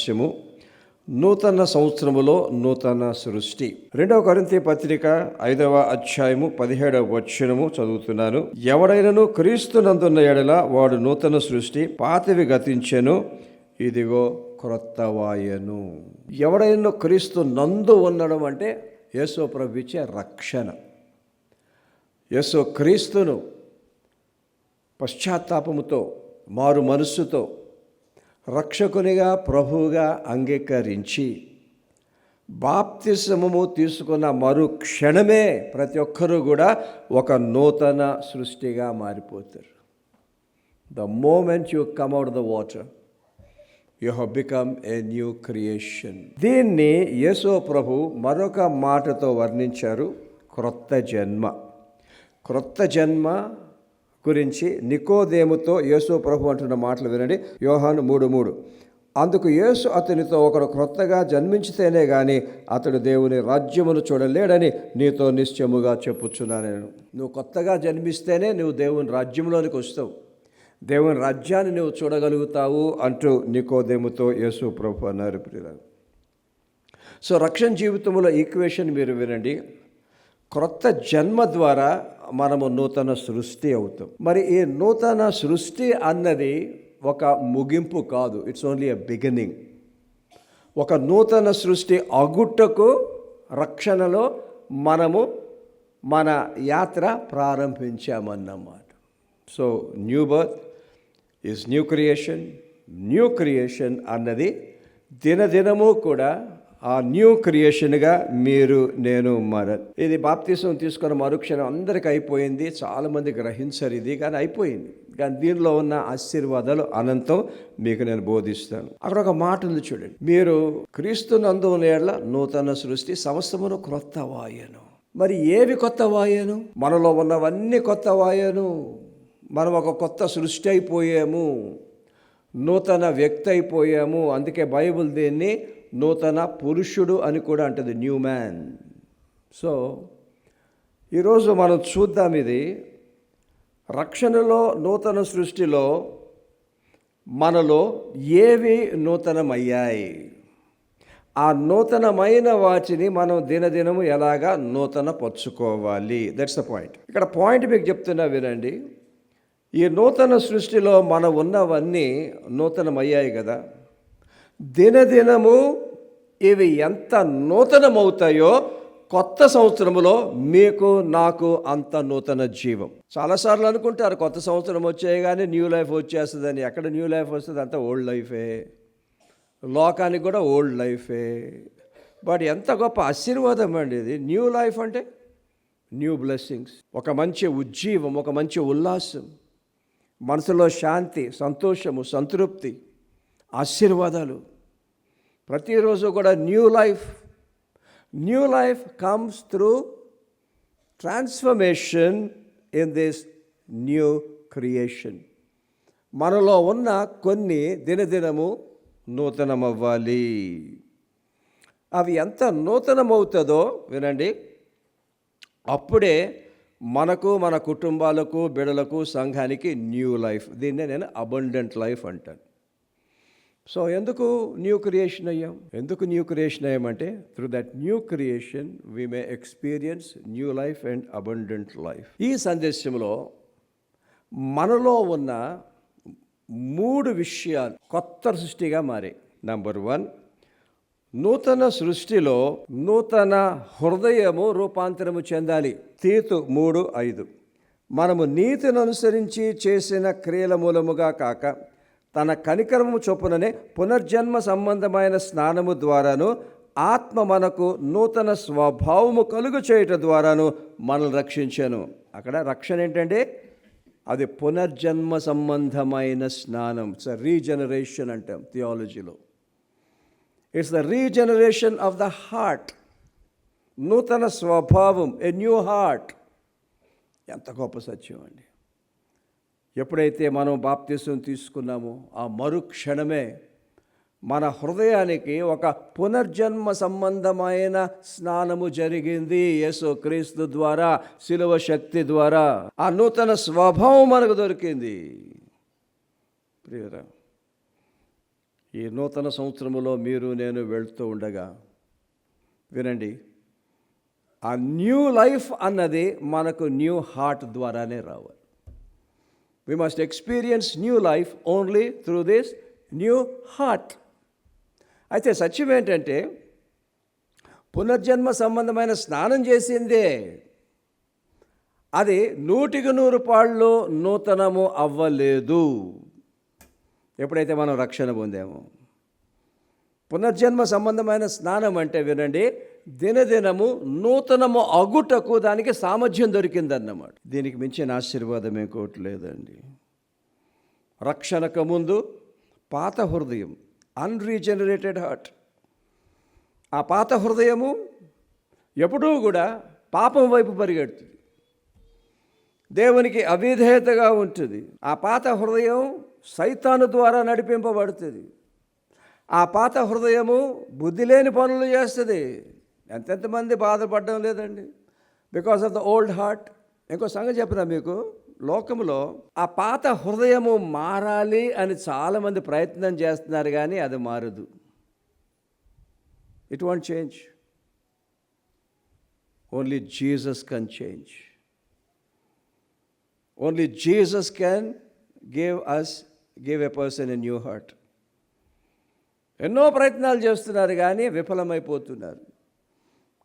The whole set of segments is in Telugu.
అంశము నూతన సంవత్సరములో నూతన సృష్టి. రెండవ కొరింథీ పత్రిక ఐదవ అధ్యాయము పదిహేడవ వచనము చదువుతున్నాను. ఎవడైనను క్రీస్తునందున్న ఎడల వాడు నూతన సృష్టి పాతవి గతించెను ఇదిగో క్రొత్తవాయను ఎవడైనా క్రీస్తు నందు ఉండడం అంటే యేసో ప్రభు ఇచ్చే రక్షణ. యేసో క్రీస్తును పశ్చాత్తాపముతో మారు మనస్సుతో రక్షకునిగా ప్రభువుగా అంగీకరించి బాప్తిసమము తీసుకున్న మరు క్షణమే ప్రతి ఒక్కరూ కూడా ఒక నూతన సృష్టిగా మారిపోతారు. The moment you come out the water you uh become a new creation దీన్ని యేసో ప్రభు మరొక మాటతో వర్ణించారు క్రొత్త జన్మ. క్రొత్త జన్మ గురించి నికోదేముతో యేసు ప్రభు అంటున్న మాటలు వినండి. యోహాను మూడు మూడు. అందుకు యేసు అతనితో ఒకడు క్రొత్తగా జన్మించితేనే గాని అతడు దేవుని రాజ్యమును చూడలేడని నీతో నిశ్చయముగా చెప్పుచున్నా నేను. నువ్వు కొత్తగా జన్మిస్తేనే నువ్వు దేవుని రాజ్యంలోనికి వస్తావు. దేవుని రాజ్యాన్ని నువ్వు చూడగలుగుతావు అంటూ నికోదేముతో యేసు ప్రభు అన్నారు ప్రియులారు. సో రక్షణ జీవితంలో ఈక్వేషన్ మీరు వినండి. క్రొత్త జన్మ ద్వారా మనము నూతన సృష్టి అవుతాం. మరి ఈ నూతన సృష్టి అన్నది ఒక ముగింపు కాదు. ఇట్స్ ఓన్లీ ఎ బిగినింగ్ ఒక నూతన సృష్టి అగుట్టకు రక్షణలో మనము మన యాత్ర ప్రారంభించామన్నమాట. So new birth is new creation new creation అన్నది దినదినము కూడా ఆ న్యూ క్రియేషన్గా మీరు నేను మర ఇది బాప్తీసం తీసుకున్న మరుక్షణం అందరికి అయిపోయింది. చాలామంది గ్రహించరు ఇది కానీ అయిపోయింది. కానీ దీనిలో ఉన్న ఆశీర్వాదాలు అనంతం మీకు నేను బోధిస్తాను. అక్కడ ఒక మాట ఉంది చూడండి. మీరు క్రీస్తునందు నందు నూతన సృష్టి సమస్తమును క్రొత్త వాయను. మరి ఏవి కొత్త వాయను? మనలో ఉన్నవన్నీ కొత్త వాయను. మనం ఒక కొత్త సృష్టి అయిపోయాము. నూతన వ్యక్తి అయిపోయాము. అందుకే బైబుల్ దీన్ని నూతన పురుషుడు అని కూడా అంటది న్యూ మ్యాన్. సో ఈరోజు మనం చూద్దాం ఇది. రక్షణలో నూతన సృష్టిలో మనలో ఏవి నూతనమయ్యాయి? ఆ నూతనమైన వాటిని మనం దినదినము ఎలాగా నూతన పరుచుకోవాలి దట్స్ ద పాయింట్ ఇక్కడ పాయింట్ మీకు చెప్తున్నా వినండి. ఈ నూతన సృష్టిలో మనం ఉన్నవన్నీ నూతనమయ్యాయి కదా. దినదినము ఇవి ఎంత నూతనమవుతాయో కొత్త సంవత్సరంలో మీకు నాకు అంత నూతన జీవం. చాలాసార్లు అనుకుంటారు కొత్త సంవత్సరం వచ్చాయి కానీ న్యూ లైఫ్ వచ్చేస్తుందని. ఎక్కడ న్యూ లైఫ్ వస్తుంది? అంతా ఓల్డ్ లైఫే. లోకానికి కూడా ఓల్డ్ లైఫే. బట్ ఎంత గొప్ప ఆశీర్వాదం అండి ఇది. న్యూ లైఫ్ అంటే న్యూ బ్లెస్సింగ్స్. ఒక మంచి ఉజ్జీవం ఒక మంచి ఉల్లాసం. మనసులో శాంతి సంతోషము సంతృప్తి ఆశీర్వాదాలు. ప్రతిరోజు కూడా new life. New life comes through transformation in this new creation. మనలో ఉన్న కొన్ని దినదినము నూతనమవ్వాలి. అవి ఎంత నూతనమవుతుందో వినండి. అప్పుడే మనకు మన కుటుంబాలకు బిడలకు సంఘానికి న్యూ లైఫ్. దీన్నే నేను అబండెంట్ లైఫ్ అంటాను. సో ఎందుకు న్యూ క్రియేషన్ అయ్యాం? ఎందుకు new creation అయ్యామంటే through that new creation we may experience new life and abundant life ఈ సందేశంలో మనలో ఉన్న మూడు విషయాలు కొత్త సృష్టిగా మారే నంబర్ వన్ నూతన సృష్టిలో నూతన హృదయము రూపాంతరము చెందాలి. తీతు మూడు ఐదు. మనము నీతిని అనుసరించి చేసిన క్రియల మూలముగా కాక తన కనికరము చొప్పుననే పునర్జన్మ సంబంధమైన స్నానము ద్వారాను ఆత్మ మనకు నూతన స్వభావము కలుగు చేయటం ద్వారాను మనల్ని రక్షించాను. అక్కడ రక్షణ ఏంటంటే అది పునర్జన్మ సంబంధమైన స్నానం. ఇట్స్ రీజనరేషన్ అంటాం థియాలజీలో. It's the regeneration of the heart నూతన స్వభావం ఎ న్యూ హార్ట్ ఎంత గొప్ప సత్యం అండి. ఎప్పుడైతే మనం బాప్తీసం తీసుకున్నామో ఆ మరుక్షణమే మన హృదయానికి ఒక పునర్జన్మ సంబంధమైన స్నానము జరిగింది యేసు క్రీస్తు ద్వారా శిలువ శక్తి ద్వారా. ఆ నూతన స్వభావం మనకు దొరికింది. ప్రియరా ఈ నూతన సంవత్సరములో మీరు నేను వెళ్తూ ఉండగా వినండి ఆ న్యూ లైఫ్ అన్నది మనకు న్యూ హార్ట్ ద్వారానే రావాలి. We must experience new life only through this new heart అయితే సత్యం ఏంటంటే పునర్జన్మ సంబంధమైన స్నానం చేసిందే. అది నూటికి నూరు పాళ్ళు నూతనము అవ్వలేదు. ఎప్పుడైతే మనం రక్షణ పొందామో. పునర్జన్మ సంబంధమైన స్నానం అంటే వినండి దినదినము నూతనము అగుటకు దానికి సామర్థ్యం దొరికిందన్నమాట. దీనికి మించిన ఆశీర్వాదం ఇంకోటి లేదండి. రక్షణకు ముందు పాత హృదయం అన్రీజనరేటెడ్ హార్ట్ ఆ పాత హృదయము ఎప్పుడూ కూడా పాపం వైపు పరిగెడుతుంది. దేవునికి అవిధేయతగా ఉంటుంది. ఆ పాత హృదయం సైతాను ద్వారా నడిపింపబడుతుంది. ఆ పాత హృదయము బుద్ధి లేని పనులు చేస్తుంది. ఎంతెంతమంది బాధపడడం లేదండి. Because of the old heart ఇంకో సంగతి చెప్పిన మీకు? లోకంలో ఆ పాత హృదయము మారాలి అని చాలామంది ప్రయత్నం చేస్తున్నారు కానీ అది మారదు. It won't change only Jesus can change only Jesus can give us give a person a new heart ఎన్నో ప్రయత్నాలు చేస్తున్నారు కానీ విఫలమైపోతున్నారు.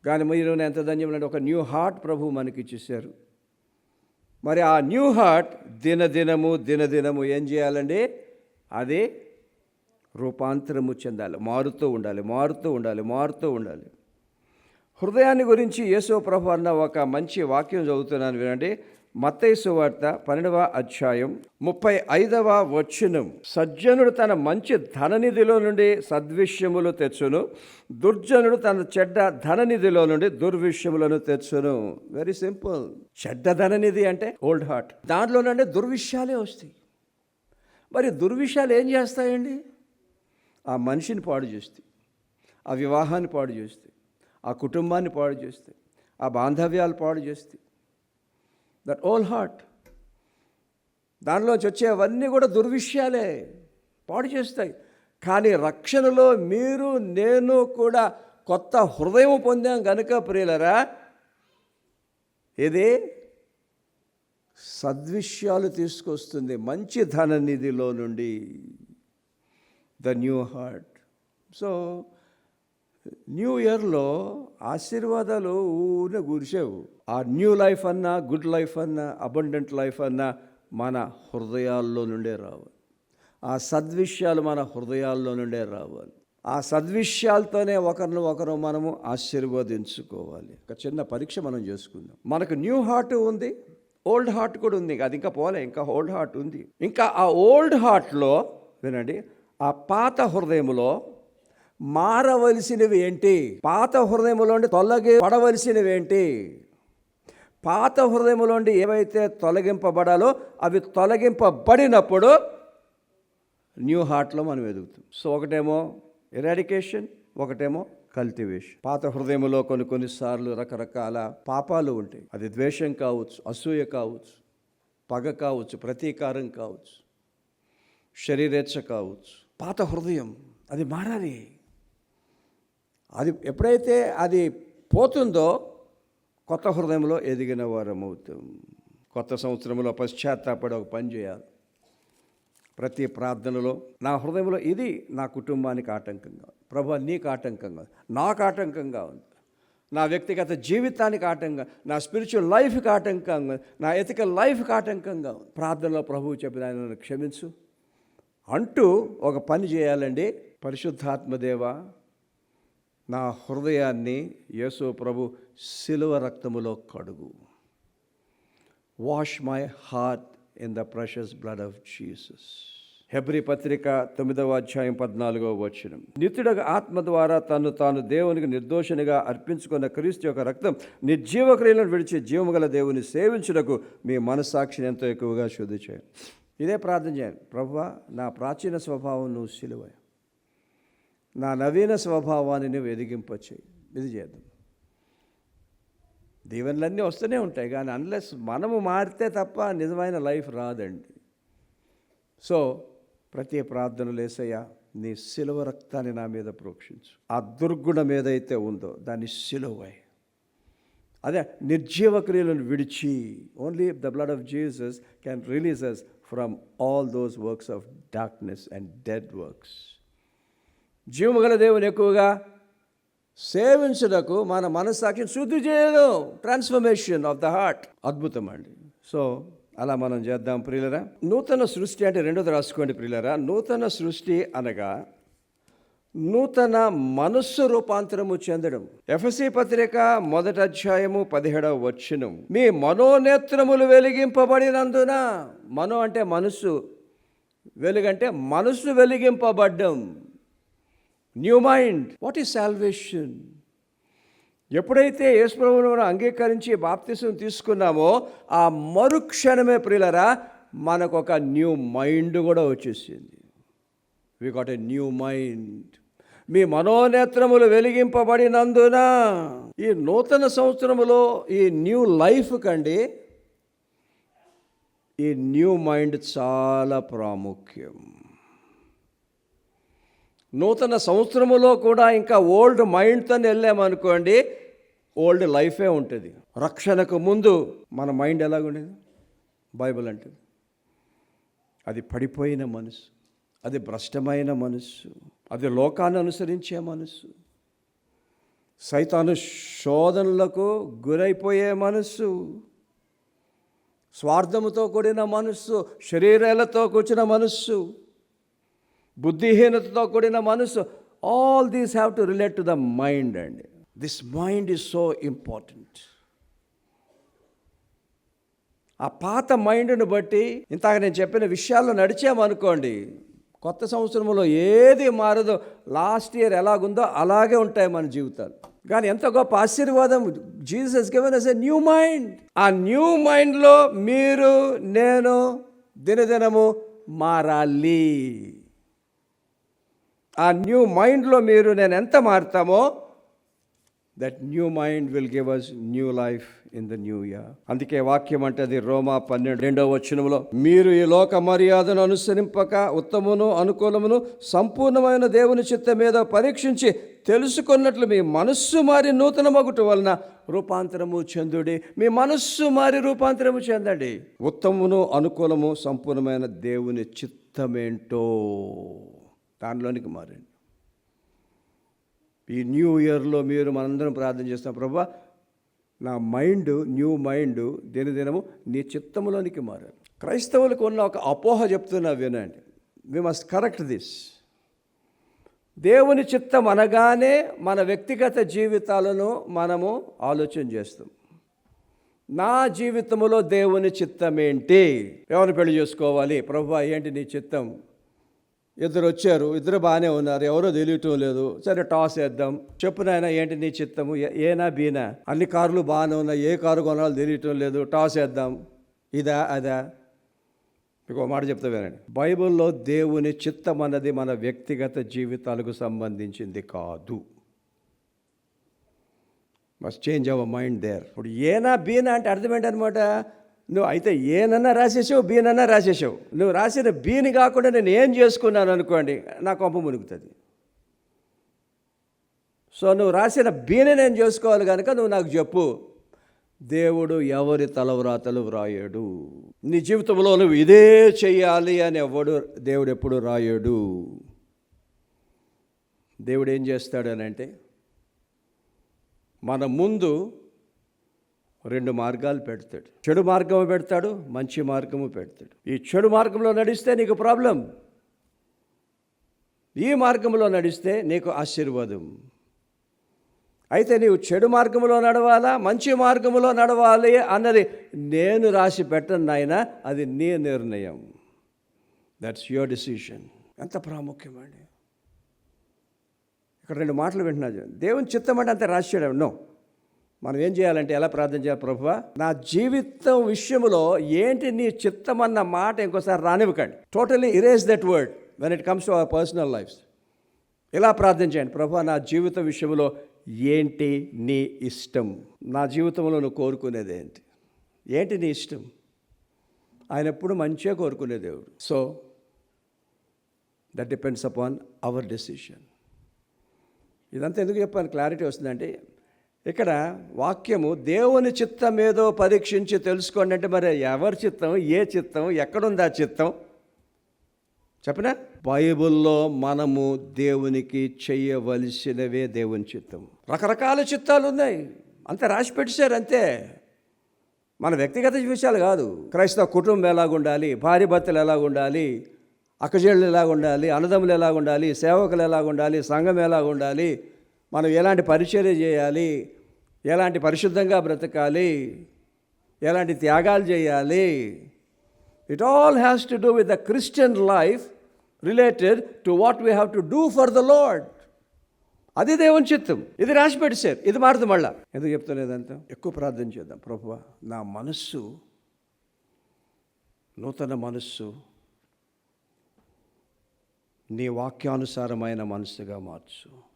కానీ మీరు ఎంత ధన్యమైన ఒక న్యూ హార్ట్ ప్రభు మనకి ఇచ్చేసారు మరి ఆ న్యూ హార్ట్ దినదినము దినదినము ఏం చేయాలండి? అది రూపాంతరము చెందాలి మారుతూ ఉండాలి మారుతూ ఉండాలి మారుతూ ఉండాలి. హృదయాన్ని గురించి యేసో ప్రభు అన్న ఒక మంచి వాక్యం చదువుతున్నాను వినండి. మత్తైసు వార్త పన్నెండవ అధ్యాయం ముప్పై ఐదవ వచనం. సజ్జనుడు తన మంచి ధననిధిలో నుండి సద్విషయములు తెచ్చును. దుర్జనుడు తన చెడ్డ ధననిధిలో నుండి దుర్విషయములను తెచ్చును. వెరీ సింపుల్ చెడ్డ ధననిధి అంటే ఓల్డ్ హార్ట్ దాంట్లో నుండి దుర్విషయాలే వస్తాయి. మరి దుర్విషయాలు ఏం చేస్తాయండి? ఆ మనిషిని పాడు చేస్తాయి. ఆ వివాహాన్ని పాడు చేస్తాయి. ఆ కుటుంబాన్ని పాడు చేస్తాయి. ఆ బాంధవ్యాలు పాడు చేస్తాయి. దట్ ఓల్ హార్ట్ దానిలోంచి వచ్చేవన్నీ కూడా దుర్విషయాలే. పాడు చేస్తాయి. కానీ రక్షణలో మీరు నేను కూడా కొత్త హృదయం పొందాం కనుక ప్రియులరా ఇది సద్విషయాలు తీసుకొస్తుంది మంచి ధననిధిలో నుండి. The new heart so new ఇయర్లో ఆశీర్వాదాలు ఊరినే కురిసేవు ఆ న్యూ లైఫ్ అన్నా గుడ్ లైఫ్ అన్నా అబండెంట్ లైఫ్ అన్నా మన హృదయాల్లో నుండే రావాలి. ఆ సద్విషయాలు మన హృదయాల్లో నుండే రావాలి. ఆ సద్విషయాలతోనే ఒకరిని ఒకరు మనము ఆశీర్వదించుకోవాలి. ఒక చిన్న పరీక్ష మనం చేసుకుందాం. మనకు న్యూ హార్ట్ ఉంది ఓల్డ్ హార్ట్ కూడా ఉంది. అది ఇంకా పోలే ఇంకా ఓల్డ్ హార్ట్ ఉంది. ఇంకా ఆ ఓల్డ్ హార్ట్లో వినండి ఆ పాత హృదయంలో మారవలసినవి ఏంటి? పాత హృదయములోండి తొలగి పడవలసినవి ఏంటి? పాత హృదయములోండి ఏవైతే తొలగింపబడాలో అవి తొలగింపబడినప్పుడు న్యూ హార్ట్లో మనం ఎదుగుతాం. సో ఒకటేమో ఎరాడికేషన్ ఒకటేమో కల్టివేషన్. పాత హృదయములో కొన్ని కొన్నిసార్లు రకరకాల పాపాలు ఉంటాయి. అది ద్వేషం కావచ్చు అసూయ కావచ్చు పగ కావచ్చు ప్రతీకారం కావచ్చు శరీరేచ్ఛ కావచ్చు. పాత హృదయం అది మారాలి. అది ఎప్పుడైతే అది పోతుందో కొత్త హృదయంలో ఎదిగిన వారం అవుతాం కొత్త సంవత్సరంలో పశ్చాత్తాపడి ఒక పని చేయాలి. ప్రతి ప్రార్థనలో నా హృదయంలో ఇది నా కుటుంబానికి ఆటంకంగా ఉంది. ప్రభు నీకు ఆటంకంగా నాకు ఆటంకంగా ఉంది. నా వ్యక్తిగత జీవితానికి ఆటంకంగా నా స్పిరిచువల్ లైఫ్కి ఆటంకంగా నా ఎథికల్ లైఫ్కి ఆటంకంగా ఉంది. ప్రార్థనలో ప్రభువు చెప్పిన ఆయన నన్ను క్షమించు. అంటూ ఒక పని చేయాలండి. పరిశుద్ధాత్మదేవ నా హృదయాన్ని యేసు ప్రభు శిలువ రక్తములో కడుగు. Wash my heart in the precious blood of Jesus హెబ్రి పత్రిక తొమ్మిదవ అధ్యాయం పద్నాలుగవ వచనం. నిత్యుడగా ఆత్మ ద్వారా తను తాను దేవునికి నిర్దోషినిగా అర్పించుకున్న క్రీస్తు యొక్క రక్తం నిర్జీవ క్రియలను విడిచి జీవము గల దేవుని సేవించుటకు మీ మనస్సాక్షిని ఎంతో ఎక్కువగా శుద్ధి చేయండి. ఇదే ప్రార్థన చేయండి. ప్రభు నా ప్రాచీన స్వభావం నువ్వు సిలువ నా నవీన స్వభావాన్ని నువ్వు ఎదిగింపచ్చేయి ఇది చేద్దాం. దీవెనలన్నీ వస్తూనే ఉంటాయి కానీ అన్లెస్ మనము మారితే తప్ప నిజమైన లైఫ్ రాదండి. సో ప్రతి ప్రార్థనలు వేసయ్యా నీ శిలువ రక్తాన్ని నా మీద ప్రోక్షించు. ఆ దుర్గుణం ఏదైతే ఉందో దాన్ని సిలువై అదే నిర్జీవ క్రియలను విడిచి only the blood of Jesus can release us from all those works of darkness and dead works జీవము గల దేవుని ఎక్కువగా సేవించుటకు మన మనస్సాక్షిని శుద్ధి చేయడం. ట్రాన్స్ఫర్మేషన్ ఆఫ్ ద హార్ట్ అద్భుతం అండి. సో అలా మనం చేద్దాం ప్రియులరా. నూతన సృష్టి అంటే రెండోది రాసుకోండి ప్రియులరా. నూతన సృష్టి అనగా నూతన మనస్సు రూపాంతరము చెందడం. ఎఫ్ఎసి పత్రిక మొదటి అధ్యాయము పదిహేడవ వచ్చినం మీ మనోనేత్రములు వెలిగింపబడినందున మనో అంటే మనస్సు వెలుగంటే మనస్సు వెలిగింపబడ్డం. New mind what is salvation ఎప్పుడైతే యేసుప్రభువును మనం అంగీకరించి బాప్తిసం తీసుకున్నామో ఆ మరుక్షణమే ప్రియులరా మనకు ఒక న్యూ మైండ్ కూడా వచ్చేసింది. We got a new mind మీ మనోనేత్రములు వెలిగింపబడినందున ఈ నూతన సంవత్సరములో ఈ న్యూ లైఫ్ కండి ఈ న్యూ మైండ్ చాలా ప్రాముఖ్యం. నూతన సంవత్సరములో కూడా ఇంకా ఓల్డ్ మైండ్తో వెళ్ళామనుకోండి ఓల్డ్ లైఫే ఉంటుంది. రక్షణకు ముందు మన మైండ్ ఎలాగుండేది? బైబిల్ అంటే అది పడిపోయిన మనసు అది భ్రష్టమైన మనస్సు అది లోకాన్ని అనుసరించే మనస్సు సైతాను శోధనలకు గురైపోయే మనస్సు స్వార్థముతో కూడిన మనస్సు శరీరాలతో కూర్చిన మనస్సు బుద్ధిహీనతతో కూడిన మనసు all these have to relate to the mind అండి this mind is so important ఆ పాత మైండ్ను బట్టి ఇంతక నేను చెప్పిన విషయాల్లో నడిచామనుకోండి కొత్త సంవత్సరంలో ఏది మారదో లాస్ట్ ఇయర్ ఎలాగుందో అలాగే ఉంటాయి మన జీవితాలు. కానీ ఎంత గొప్ప ఆశీర్వాదం Jesus given us a new mind ఆ న్యూ మైండ్లో మీరు నేను దినదినము మారాలి. ఆ న్యూ మైండ్లో మీరు నేను ఎంత మారుతామో that new mind will give us new life in the new year. అందుకే వాక్యం అంటే అది రోమా పన్నెండు రెండవ వచనంలో మీరు ఈ లోక మర్యాదను అనుసరింపక ఉత్తమును అనుకూలమును సంపూర్ణమైన దేవుని చిత్త మీద పరీక్షించి తెలుసుకున్నట్లు మీ మనస్సు మారి నూతన మగుట వలన రూపాంతరము చెందుడి. మీ మనస్సు మారి రూపాంతరము చెందండి. ఉత్తమును అనుకూలము సంపూర్ణమైన దేవుని చిత్తమేంటో? దానిలోనికి మారండి. ఈ న్యూ ఇయర్లో మీరు మనందరం ప్రార్థన చేస్తాం ప్రభా నా మైండ్ న్యూ మైండ్ దినదినము నీ చిత్తములోనికి మారాలి క్రైస్తవులకు ఉన్న ఒక అపోహ చెప్తున్నా వినండి. వి మస్ట్ కరెక్ట్ దిస్ దేవుని చిత్తం అనగానే మన వ్యక్తిగత జీవితాలను మనము ఆలోచన చేస్తాం. నా జీవితంలో దేవుని చిత్తం ఏంటి ఎవరిని పెళ్ళి చేసుకోవాలి? ప్రభు ఏంటి నీ చిత్తం? ఇద్దరు వచ్చారు ఇద్దరు బాగానే ఉన్నారు. ఎవరో తెలియటం లేదు. సరే టాస్ వేద్దాం. చెప్పు నాయన ఏంటి నీ చిత్తము? ఏనా బీనా? అన్ని కార్లు బాగానే ఉన్నాయి. ఏ కారు కొనాలో తెలియటం లేదు. టాస్ వేద్దాం. ఇదా అదా? మీకు ఒక మాట చెప్తా వినండి. బైబిల్లో దేవుని చిత్తం అన్నది మన వ్యక్తిగత జీవితాలకు సంబంధించింది కాదు. Must change our mind there. ఇప్పుడు ఏనా బీనా అంటే అర్థం ఏంటనమాట? నువ్వు అయితే ఏనన్నా రాసేసావు బీనన్నా రాసేసావు. నువ్వు రాసిన బీని కాకుండా నేను ఏం చేసుకున్నాను అనుకోండి నా కొంప మునుగుతుంది. సో నువ్వు రాసిన బీని నేను చేసుకోవాలి కనుక నువ్వు నాకు చెప్పు దేవుడు ఎవరి తలవ్రాతలు వ్రాయడు? నీ జీవితంలో నువ్వు ఇదే చెయ్యాలి అని ఎవడు దేవుడు ఎప్పుడు రాయడు? దేవుడు ఏం చేస్తాడు అని అంటే మన ముందు రెండు మార్గాలు పెడతాడు. చెడు మార్గము పెడతాడు మంచి మార్గము పెడతాడు. ఈ చెడు మార్గంలో నడిస్తే నీకు ప్రాబ్లం. ఈ మార్గంలో నడిస్తే నీకు ఆశీర్వాదం. అయితే నీవు చెడు మార్గంలో నడవాలా మంచి మార్గంలో నడవాలి అన్నది నేను రాసి పెట్టను నాయన అది నీ నిర్ణయం. దట్స్ యువర్ డిసిషన్ ఎంత ప్రాముఖ్యమండి ఇక్కడ రెండు మాటలు వింటున్నా దేవుని చిత్తం అంటే అంత రాశాడు నో మనం ఏం చేయాలంటే ఎలా ప్రార్థన చేయాలి ప్రభువా? నా జీవితం విషయంలో ఏంటి నీ చిత్తం అన్న మాట ఇంకోసారి రానివ్వకండి. Totally erase that word when it comes to our personal lives ఇలా ప్రార్థన చేయండి. ప్రభు నా జీవిత విషయంలో ఏంటి నీ ఇష్టం? నా జీవితంలో నువ్వు కోరుకునేది ఏంటి? ఏంటి నీ ఇష్టం? ఆయన ఎప్పుడు మంచిగా కోరుకునే దేవుడు. So that depends upon our decision ఇదంతా ఎందుకు చెప్పాను? క్లారిటీ వస్తుందంటే ఇక్కడ వాక్యము దేవుని చిత్తం ఏదో పరీక్షించి తెలుసుకోండి అంటే మరి ఎవరి చిత్తం? ఏ చిత్తం? ఎక్కడుంది ఆ చిత్తం? చెప్పనా? బైబిల్లో మనము దేవునికి చేయవలసినవే దేవుని చిత్తం. రకరకాల చిత్తాలు ఉన్నాయి. అంత రాసి పెట్టేశారు అంతే. మన వ్యక్తిగత విషయాలు కాదు. క్రైస్తవ కుటుంబం ఎలాగుండాలి? భార్య భర్తలు ఎలాగుండాలి? అక్కజేళ్ళు ఎలాగుండాలి? అన్నదమ్ములు ఎలాగుండాలి? సేవకులు ఎలాగుండాలి? సంఘం ఎలాగుండాలి? మనం ఎలాంటి పరిచర్య చేయాలి? ఎలాంటి పరిశుద్ధంగా బ్రతకాలి? ఎలాంటి త్యాగాలు చేయాలి? It all has to do with the Christian life related to what we have to do for the Lord అది దేవుని చిత్తం. ఇది రాసి పెట్టేశారు. ఇది మారుతుంది మళ్ళా. ఎందుకు చెప్తలేదంత ఎక్కువ ప్రార్థన చేద్దాం. ప్రభువా నా మనస్సు నూతన మనస్సు నీ వాక్యానుసారమైన మనస్సుగా మార్చు.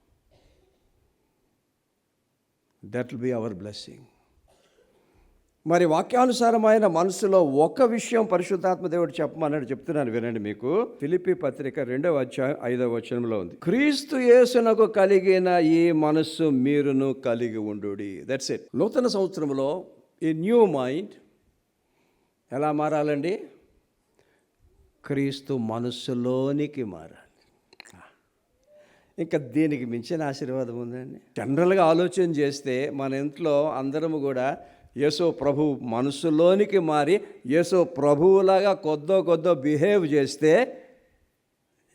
That will be our blessing మరి వాక్యానుసారమైన మనసులో ఒక విషయం పరిశుద్ధాత్మ దేవుడు చెప్పమన్నాడు చెప్తున్నాను వినండి మీకు. ఫిలిపి పత్రిక రెండవ అధ్యాయం ఐదవ వచనంలో ఉంది. క్రీస్తు యేసునకు కలిగిన ఈ మనస్సు మీరును కలిగి ఉండు దట్స్ ఇట్ నూతన సంవత్సరంలో ఈ న్యూ మైండ్ ఎలా మారాలండి? క్రీస్తు మనస్సులోనికి మారాలి. ఇంకా దీనికి మించిన ఆశీర్వాదం ఉందండి. జనరల్గా ఆలోచన చేస్తే మన ఇంట్లో అందరము కూడా యేసో ప్రభు మనసులోనికి మారి యేసో ప్రభువులాగా కొద్దో కొద్దో బిహేవ్ చేస్తే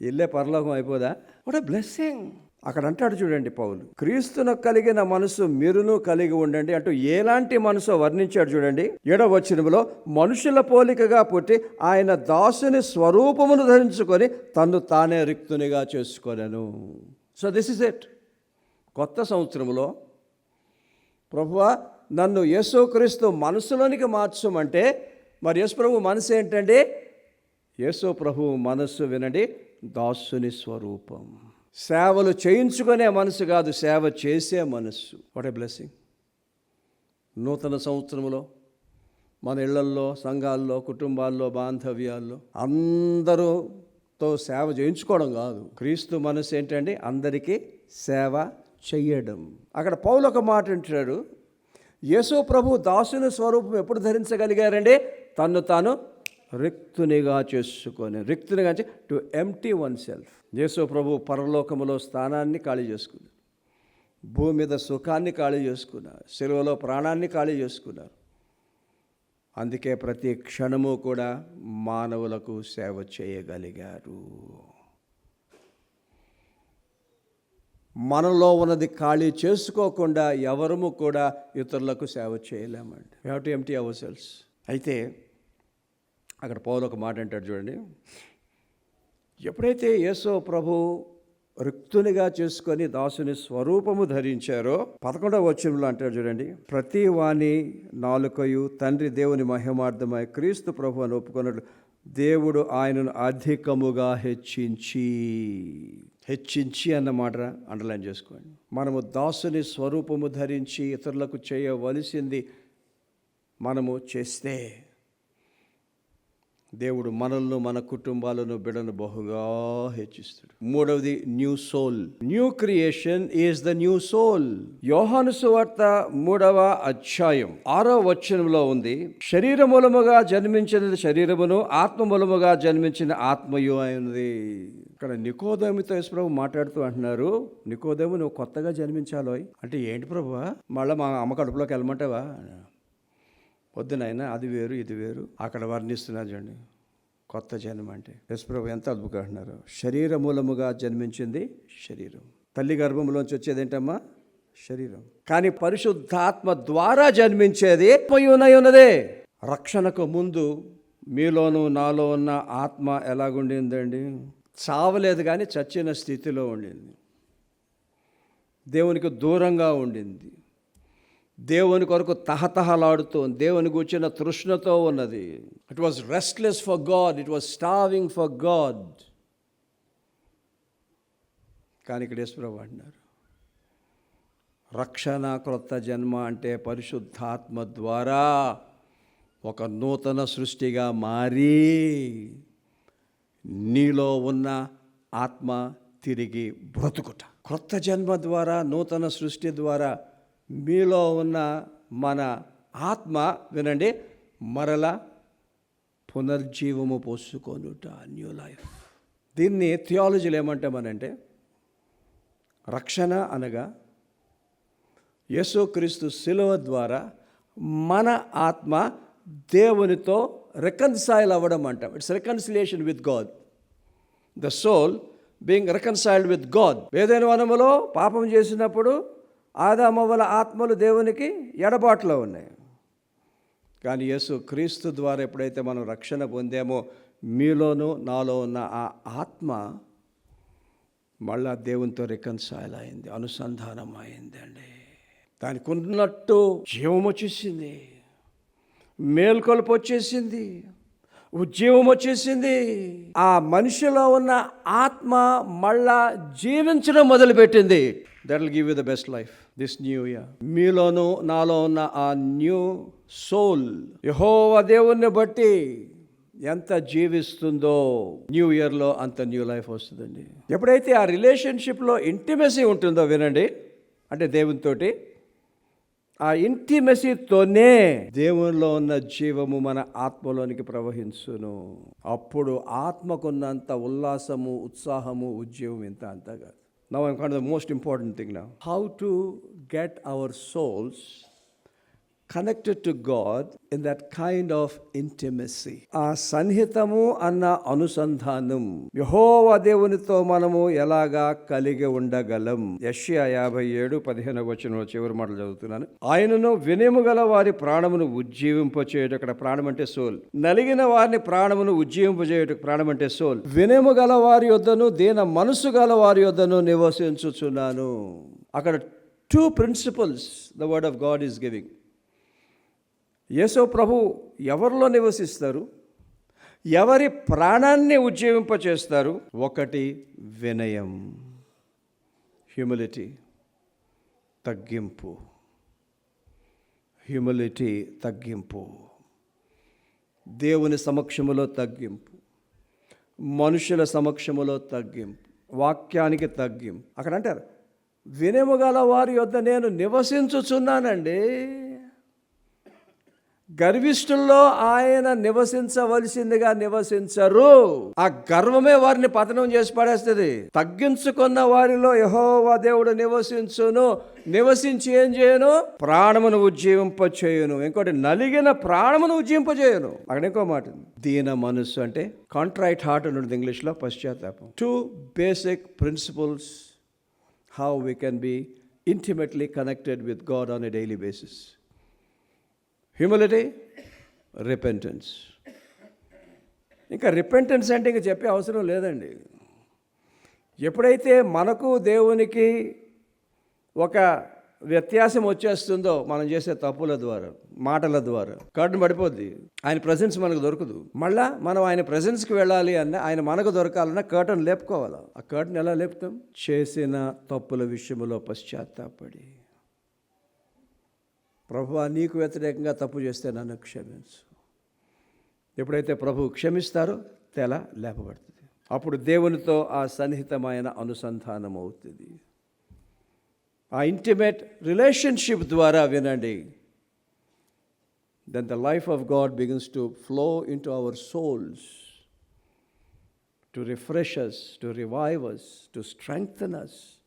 ఇల్లే పరలోకం అయిపోదా? వాట్ బ్లెస్సింగ్ అక్కడ అంటాడు చూడండి పౌలు క్రీస్తును కలిగిన మనసు మీరును కలిగి ఉండండి అంటూ ఎలాంటి మనసు వర్ణించాడు చూడండి. ఏడవ వచనములో మనుషుల పోలికగా పుట్టి ఆయన దాసుని స్వరూపమును ధరించుకొని తను తానే రిక్తునిగా చేసుకొనను. సో దిస్ ఇస్ ఇట్ కొత్త సంవత్సరంలో ప్రభువా నన్ను యేసుక్రీస్తు మనసులోనికి మార్చమంటే మరి యేసు ప్రభు మనసు ఏంటండి? యేసు ప్రభు మనస్సు వినండి దాసుని స్వరూపం. సేవలు చేయించుకునే మనసు కాదు సేవ చేసే మనస్సు వాట్ ఏ బ్లెస్సింగ్ నూతన సంవత్సరంలో మన ఇళ్ళల్లో సంఘాల్లో కుటుంబాల్లో బాంధవ్యాల్లో అందరూతో సేవ చేయించుకోవడం కాదు. క్రీస్తు మనసు ఏంటంటే అందరికీ సేవ చెయ్యడం అక్కడ పౌలు ఒక మాట అంటున్నాడు యేసు ప్రభు దాసుని స్వరూపం ఎప్పుడు ధరించగలిగారండి? తను తాను రిక్తునిగా చేసుకొని రిక్తునిగా to empty one self Yesu ప్రభు పరలోకములో స్థానాన్ని ఖాళీ చేసుకున్నారు. భూమి మీద సుఖాన్ని ఖాళీ చేసుకున్నారు. సెలవులో ప్రాణాన్ని ఖాళీ చేసుకున్నారు. అందుకే ప్రతి క్షణము కూడా మానవులకు సేవ చేయగలిగారు. మనలో ఉన్నది ఖాళీ చేసుకోకుండా ఎవరము కూడా ఇతరులకు సేవ చేయలేమండి. Have to empty our selves అయితే అక్కడ పౌలు ఒక మాట అంటాడు చూడండి. ఎప్పుడైతే యేసో ప్రభు రిక్తునిగా చేసుకొని దాసుని స్వరూపము ధరించారో పదకొండవ వచనంలో అంటారు చూడండి. ప్రతి వాణి నాలుకయు తండ్రి దేవుని మహిమార్థమై క్రీస్తు ప్రభు అని ఒప్పుకున్నట్లు దేవుడు ఆయనను అధికముగా హెచ్చించి హెచ్చించి అన్న మాట అండర్లైన్ చేసుకోండి. మనము దాసుని స్వరూపము ధరించి ఇతరులకు చేయవలసింది మనము చేస్తే దేవుడు మనల్ని మన కుటుంబాలను బిడను బహుగా హెచ్చిస్తాడు. మూడవది new soul new creation is the new soul యోహాను సువార్త మూడవ అధ్యాయం. ఆరో వచనంలో ఉంది శరీర మూలముగా జన్మించిన శరీరమును ఆత్మ మూలముగా జన్మించిన ఆత్మయు అయినది. ఇక్కడ నికోదేమితో ప్రభు మాట్లాడుతూ అంటున్నారు నికోదేము నువ్వు కొత్తగా జన్మించాలో అంటే ఏంటి ప్రభువా మళ్ళీ మా అమ్మ కడుపులోకి వెళ్ళమంటావా? వద్దు నాయన అది వేరు ఇది వేరు. అక్కడ వర్ణిస్తున్నారు చూడండి. కొత్త జన్మ అంటే. యశ్ప్రభు ఎంత అద్భుతంగా అంటున్నారు. శరీర మూలముగా జన్మించింది శరీరం. తల్లి గర్భంలోంచి వచ్చేది ఏంటమ్మా శరీరం. కానీ పరిశుద్ధాత్మ ద్వారా జన్మించేది పోయి ఉన్నదే. రక్షణకు ముందు మీలోను నాలో ఉన్న ఆత్మ ఎలాగుండిందండి? చావలేదు కానీ చచ్చిన స్థితిలో ఉండింది. దేవునికి దూరంగా ఉండింది. దేవుని కొరకు తహతహలాడుతూ దేవుని కూర్చున్న తృష్ణతో ఉన్నది. It was restless for God it was starving for God కానీ ఇక్కడ యేసుప్రభు అంటున్నారు. రక్షణ క్రొత్త జన్మ అంటే పరిశుద్ధాత్మ ద్వారా ఒక నూతన సృష్టిగా మారి నీలో ఉన్న ఆత్మ తిరిగి బ్రతుకుట. క్రొత్త జన్మ ద్వారా నూతన సృష్టి ద్వారా మీలో ఉన్న మన ఆత్మ వినండి మరల పునర్జీవము పోసుకొనుట న్యూ లైఫ్. దీన్ని థియాలజీలు ఏమంటామనంటే రక్షణ అనగా యేసుక్రీస్తు శిలువ ద్వారా మన ఆత్మ దేవునితో రికన్సైల్ అవ్వడం అంటాం. It's reconciliation with God the soul being reconciled with God ఏదైనా వనములో పాపం చేసినప్పుడు ఆదామవ్వల ఆత్మలు దేవునికి ఎడబాట్లో ఉన్నాయి. కానీ యేసు క్రీస్తు ద్వారా ఎప్పుడైతే మనం రక్షణ పొందామో మీలోనూ నాలో ఉన్న ఆ ఆత్మ మళ్ళా దేవునితో రికన్సైల్ అయింది అనుసంధానం అయింది అండి. దానికి ఉన్నట్టు జీవం వచ్చేసింది మేల్కొలుపు వచ్చేసింది ఉద్యోగం వచ్చేసింది ఆ మనిషిలో ఉన్న ఆత్మ మళ్ళా జీవించడం మొదలుపెట్టింది. That will give you the best life this new year మీలోను నాలో ఉన్న ఆ న్యూ సోల్ యహోవ దేవుణ్ణి బట్టి ఎంత జీవిస్తుందో. న్యూ ఇయర్లో అంత న్యూ లైఫ్ వస్తుందండి. ఎప్పుడైతే ఆ రిలేషన్షిప్లో ఇంటిమెసీ ఉంటుందో వినండి. అంటే దేవునితోటి ఆ ఇంటిమెసీతోనే దేవునిలో ఉన్న జీవము మన ఆత్మలోనికి ప్రవహించును. అప్పుడు ఆత్మకున్నంత ఉల్లాసము ఉత్సాహము ఉద్యమం ఇంత అంత కాదు. నవ్ ఐమ్ కాన్ ద మోస్ట్ ఇంపార్టెంట్ థింగ్ నా how to get our souls connected to God in that kind of intimacy ఆ సన్నిహితము అన్న అనుసంధానం యహోవ దేవునితో మనము ఎలాగా కలిగి ఉండగలం? యష్యా యాభై ఏడు పదిహేను వచ్చిన చివరి మాటలు చదువుతున్నాను. ఆయనను వినయము గల వారి ప్రాణమును ఉజ్జీవింపచేయుట అక్కడ ప్రాణం అంటే సోల్. నలిగిన వారిని ప్రాణమును ఉజ్జీవింపజేయట ప్రాణం అంటే సోల్. వినయము గల వారి యొద్దను దీన మనసు గల వారి యొద్దను నివసించుచున్నాను. అక్కడ two principles the word of God is giving Yesu ప్రభు ఎవరిలో నివసిస్తారు? ఎవరి ప్రాణాన్ని ఉజ్జీవింపచేస్తారు? ఒకటి వినయం హ్యూమిలిటీ తగ్గింపు. హ్యూమిలిటీ తగ్గింపు. దేవుని సమక్షములో తగ్గింపు. మనుషుల సమక్షములో తగ్గింపు. వాక్యానికి తగ్గింపు. అక్కడ అంటారు వినయము గల వారి యొద్ద నేను నివసించుచున్నానండి. గర్విష్ఠుల్లో ఆయన నివసించవలసిందిగా నివసించరు. ఆ గర్వమే వారిని పతనం చేసి పడేస్తుంది. తగ్గించుకున్న వారిలో యహోవా దేవుడు నివసించును. నివసించి ఏం చేయను? ప్రాణమును ఉజ్జీవింప చేయను ఇంకోటి నలిగిన ప్రాణమును ఉజ్జీవింపజేయను అక్కడ ఇంకో మాట దీన మనస్సు అంటే కాంట్రాక్ట్ హార్ట్ అని ఉంటుంది ఇంగ్లీష్లో పశ్చాత్తాపం. Two basic principles how we can be intimately connected with God on a daily basis humility repentance ఇంకా రిపెంటెన్స్ అంటే ఇంకా చెప్పే అవసరం లేదండి. ఎప్పుడైతే మనకు దేవునికి ఒక వ్యత్యాసం వచ్చేస్తుందో మనం చేసే తప్పుల ద్వారా మాటల ద్వారా కర్టన్ పడిపోద్ది. ఆయన ప్రజెన్స్ మనకు దొరకదు. మళ్ళా మనం ఆయన ప్రజెన్స్కి వెళ్ళాలి అన్న ఆయన మనకు దొరకాలన్నా కర్టన్ లేపుకోవాలి. ఆ కర్టన్ ఎలా లేపుతాం? చేసిన తప్పుల విషయంలో పశ్చాత్తాపడి. ప్రభు నీకు వ్యతిరేకంగా తప్పు చేస్తే నన్ను క్షమించు. ఎప్పుడైతే ప్రభు క్షమిస్తారో తెల లేపబడుతుంది. అప్పుడు దేవునితో ఆ సన్నిహితమైన అనుసంధానం అవుతుంది ఆ ఇంటిమేట్ రిలేషన్షిప్ ద్వారా వినండి. Then the life of God begins to flow into our souls to refresh us to revive us to strengthen us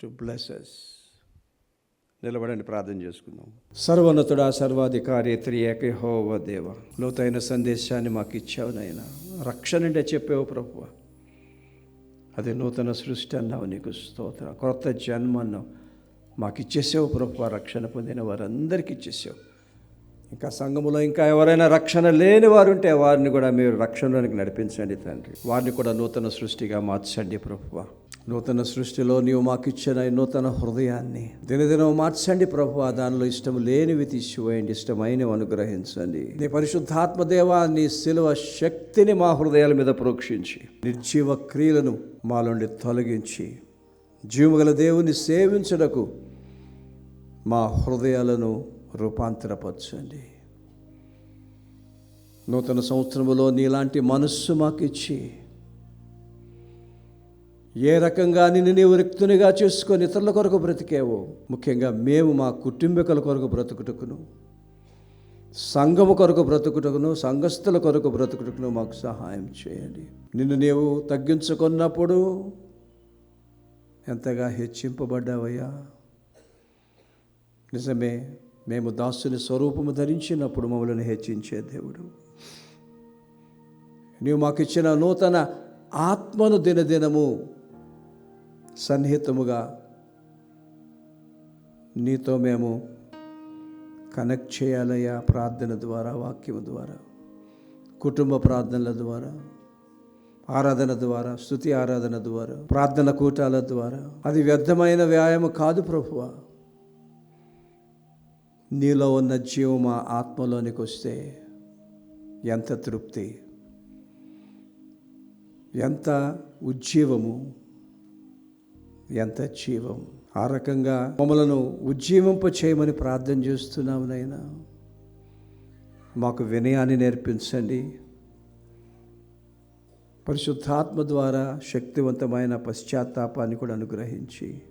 to bless us నిలబడండి ప్రార్థన చేసుకుందాం. సర్వోన్నతుడా సర్వాధికారి త్రియేక హోవ దేవ లోతైన సందేశాన్ని మాకు ఇచ్చావు నాయన. రక్షణ అంటే చెప్పావు ప్రభు అది నూతన సృష్టి అన్నావు నీకు స్తోత్ర. క్రొత్త జన్మ అన్నావు. మాకు ఇచ్చేసావు ప్రభు రక్షణ పొందిన వారందరికీ ఇచ్చేసావు. ఇంకా సంఘములో ఇంకా ఎవరైనా రక్షణ లేని వారు ఉంటే వారిని కూడా మీరు రక్షణలోనికి నడిపించండి తండ్రి. వారిని కూడా నూతన సృష్టిగా మార్చండి ప్రభువ. నూతన సృష్టిలో నీవు మాకు ఇచ్చిన నూతన హృదయాన్ని దినదినం మార్చండి ప్రభు దానిలో ఇష్టం లేనివి తీసివేయండి ఇష్టమైనవి అనుగ్రహించండి. నీ పరిశుద్ధాత్మదేవా నీ శిలువ శక్తిని మా హృదయాల మీద ప్రోక్షించి నిర్జీవ క్రియలను మాలోండి తొలగించి జీవగల దేవుని సేవించుటకు మా హృదయాలను రూపాంతరపరచండి. నూతన సంవత్సరములో నీలాంటి మనస్సు మాకు ఇచ్చి ఏ రకంగా నిన్ను నీవు రిక్తునిగా చేసుకొని ఇతరుల కొరకు బ్రతికేవో ముఖ్యంగా మేము మా కుటుంబీకుల కొరకు బ్రతుకుటకును సంఘము కొరకు బ్రతుకుటకును సంఘస్థుల కొరకు బ్రతుకుటకును మాకు సహాయం చేయండి. నిన్ను నీవు తగ్గించుకున్నప్పుడు ఎంతగా హెచ్చింపబడ్డావయ్యా? నిజమే మేము దాసుని స్వరూపము ధరించినప్పుడు మమ్మల్ని హెచ్చించే దేవుడు. నీవు మాకు ఇచ్చిన నూతన ఆత్మను దినదినము సన్నిహితముగా నీతో మేము కనెక్ట్ చేయాలయ్యా ప్రార్థన ద్వారా వాక్యం ద్వారా కుటుంబ ప్రార్థనల ద్వారా ఆరాధన ద్వారా స్థుతి ఆరాధన ద్వారా ప్రార్థన కూటాల ద్వారా. అది వ్యర్థమైన వ్యాయామం కాదు ప్రభువ. నీలో ఉన్న జీవం ఆ ఆత్మలోనికి వస్తే ఎంత తృప్తి ఎంత ఉజ్జీవము ఎంత జీవం. ఆ రకంగా మమ్మలను ఉజ్జీవింప చేయమని ప్రార్థన చేస్తున్నాము నైనా మాకు వినయాన్ని నేర్పించండి. పరిశుద్ధాత్మ ద్వారా శక్తివంతమైన పశ్చాత్తాపాన్ని కూడా అనుగ్రహించి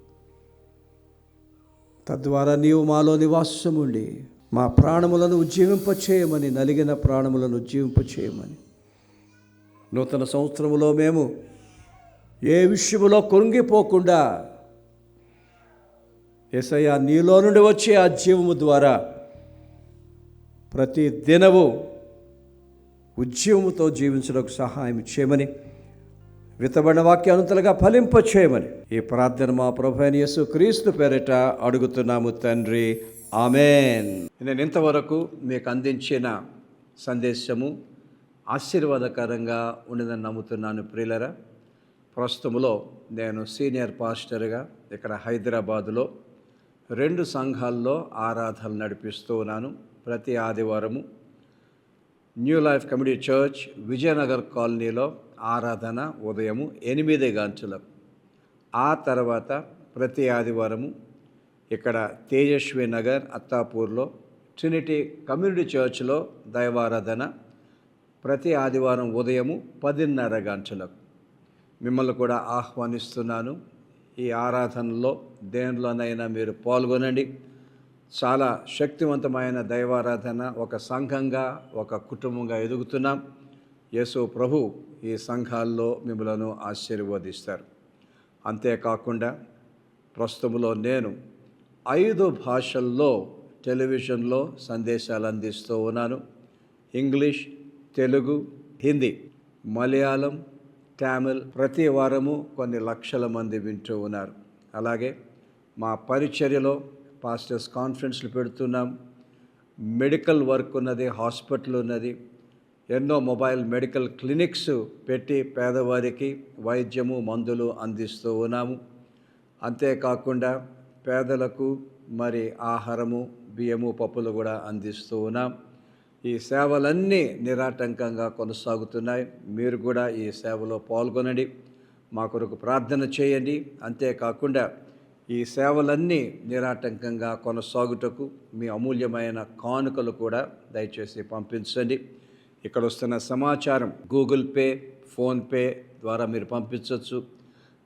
తద్వారా నీవు మాలో నివాసం ఉండి మా ప్రాణములను ఉజ్జీవింపచేయమని నలిగిన ప్రాణములను ఉజ్జీవింపచేయమని నూతన సంవత్సరములో మేము ఏ విషయంలో కృంగిపోకుండా ఏసయ్య నీలో నుండి వచ్చే ఆ జీవము ద్వారా ప్రతి దినము ఉద్యమముతో జీవించడానికి సహాయం చేయమని విత్తబడిన వాక్యానంతలుగా ఫలింప చేయమని ఈ ప్రార్థన మా ప్రభు యేసు క్రీస్తు పేరిట అడుగుతున్నాము తండ్రి. ఆమెన్. నేను ఇంతవరకు మీకు అందించిన సందేశము ఆశీర్వాదకరంగా ఉండదని నమ్ముతున్నాను ప్రియులరా. ప్రస్తుతంలో నేను సీనియర్ పాస్టర్గా ఇక్కడ హైదరాబాదులో రెండు సంఘాల్లో ఆరాధనలు నడిపిస్తూ ఉన్నాను. ప్రతి ఆదివారము new life committee church Vijayanagar కాలనీలో ఆరాధన ఉదయము ఎనిమిది గంటలకు. ఆ తర్వాత ప్రతి ఆదివారము ఇక్కడ తేజస్వి నగర్ అత్తాపూర్లో ట్రినిటీ కమ్యూనిటీ చర్చ్లో దైవారాధన ప్రతి ఆదివారం ఉదయము పదిన్నర గంటలకు. మిమ్మల్ని కూడా ఆహ్వానిస్తున్నాను. ఈ ఆరాధనలో దేనిలోనైనా మీరు పాల్గొనండి. చాలా శక్తివంతమైన దైవారాధన ఒక సంఘంగా ఒక కుటుంబంగా ఎదుగుతున్నాం. యేసు ప్రభు ఈ సంఘాల్లో మిమ్మలను ఆశీర్వదిస్తారు. అంతేకాకుండా ప్రస్తుతంలో నేను ఐదు భాషల్లో టెలివిజన్లో సందేశాలు అందిస్తూ ఉన్నాను. ఇంగ్లీష్ తెలుగు హిందీ మలయాళం టామిల్ ప్రతి వారము కొన్ని లక్షల మంది వింటూ ఉన్నారు. అలాగే మా పరిచర్యలో పాస్టర్స్ కాన్ఫరెన్స్లు పెడుతున్నాం. మెడికల్ వర్క్ ఉన్నది హాస్పిటల్ ఉన్నది. ఎన్నో మొబైల్ మెడికల్ క్లినిక్స్ పెట్టి పేదవారికి వైద్యము మందులు అందిస్తూ ఉన్నాము. అంతేకాకుండా పేదలకు మరి ఆహారము బియ్యము పప్పులు కూడా అందిస్తూ ఉన్నాం. ఈ సేవలన్నీ నిరాటంకంగా కొనసాగుతున్నాయి. మీరు కూడా ఈ సేవలో పాల్గొనండి. మా కొరకు ప్రార్థన చేయండి. అంతేకాకుండా ఈ సేవలన్నీ నిరాటంకంగా కొనసాగుటకు మీ అమూల్యమైన కానుకలు కూడా దయచేసి పంపించండి. ఇక్కడ వస్తున్న సమాచారం గూగుల్ పే ఫోన్పే ద్వారా మీరు పంపించవచ్చు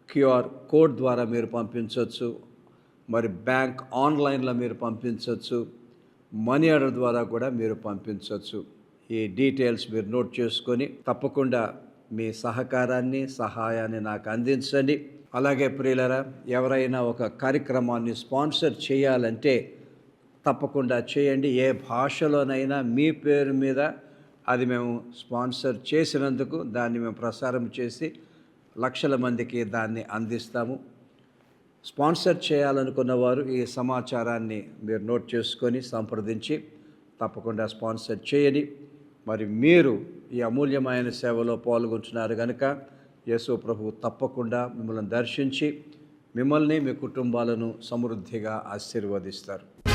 క్యూఆర్ కోడ్ ద్వారా మీరు పంపించవచ్చు మరి బ్యాంక్ ఆన్లైన్లో మీరు పంపించవచ్చు మనీ ఆర్డర్ ద్వారా కూడా మీరు పంపించవచ్చు. ఈ డీటెయిల్స్ మీరు నోట్ చేసుకొని తప్పకుండా మీ సహకారాన్ని సహాయాన్ని నాకు అందించండి. అలాగే ప్రియులరా ఎవరైనా ఒక కార్యక్రమాన్ని స్పాన్సర్ చేయాలంటే తప్పకుండా చేయండి. ఏ భాషలోనైనా మీ పేరు మీద అది మేము స్పాన్సర్ చేసినందుకు దాన్ని మేము ప్రసారం చేసి లక్షల మందికి దాన్ని అందిస్తాము. స్పాన్సర్ చేయాలనుకున్న వారు ఈ సమాచారాన్ని మీరు నోట్ చేసుకొని సంప్రదించి తప్పకుండా స్పాన్సర్ చేయని మరి మీరు ఈ అమూల్యమైన సేవలో పాల్గొంటున్నారు కనుక యేసు ప్రభు తప్పకుండా మిమ్మల్ని దర్శించి మిమ్మల్ని మీ కుటుంబాలను సమృద్ధిగా ఆశీర్వదిస్తారు.